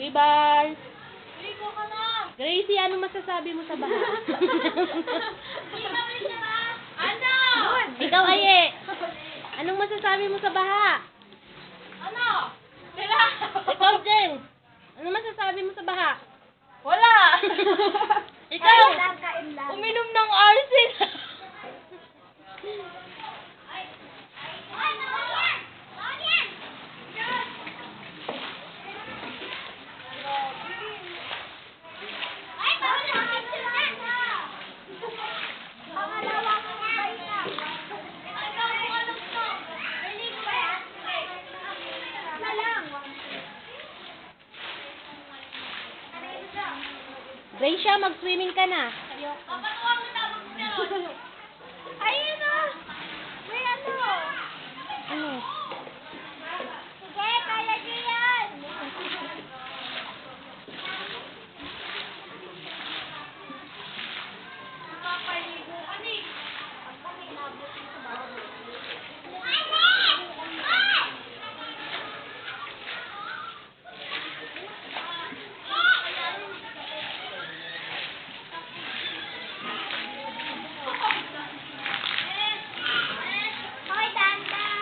Bibal! Ligo ka na! Gracie, ano masasabi mo sa baha? Ligo ka na! Ano? Ikaw, Aye! Anong masasabi mo sa baha? Ano? Sila? Ikaw, Jen! Anong masasabi mo sa baha? Wala! Ikaw! Uminom ng arsin! Gracia, mag-swimming ka na. Ayun na! May ano? Ano?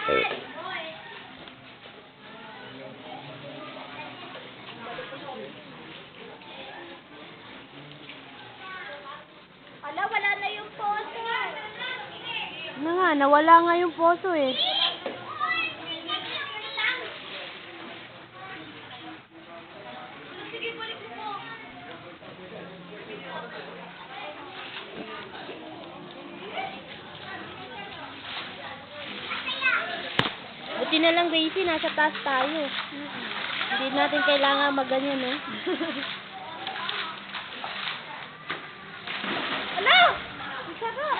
Hoy! Ala, wala na yung poso. Ano nga, nawala nga yung poso eh. Buti na lang, Gracie, nasa taas tayo. Hindi natin kailangan maganyan, eh. Ala! Ang sarap!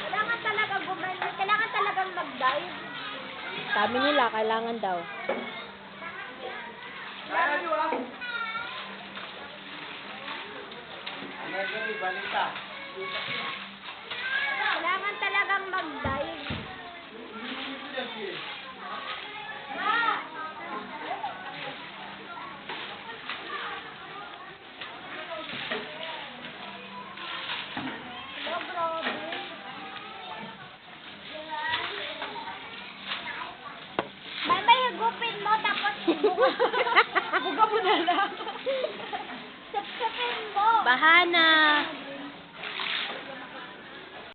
Kailangan talaga gumanda. Kailangan talagang mag-dive. Sabi nila, kailangan daw. Kailangan talagang mag-dive. May higupin mo tapos buga mo na lang. Sapsapin mo. Bahana!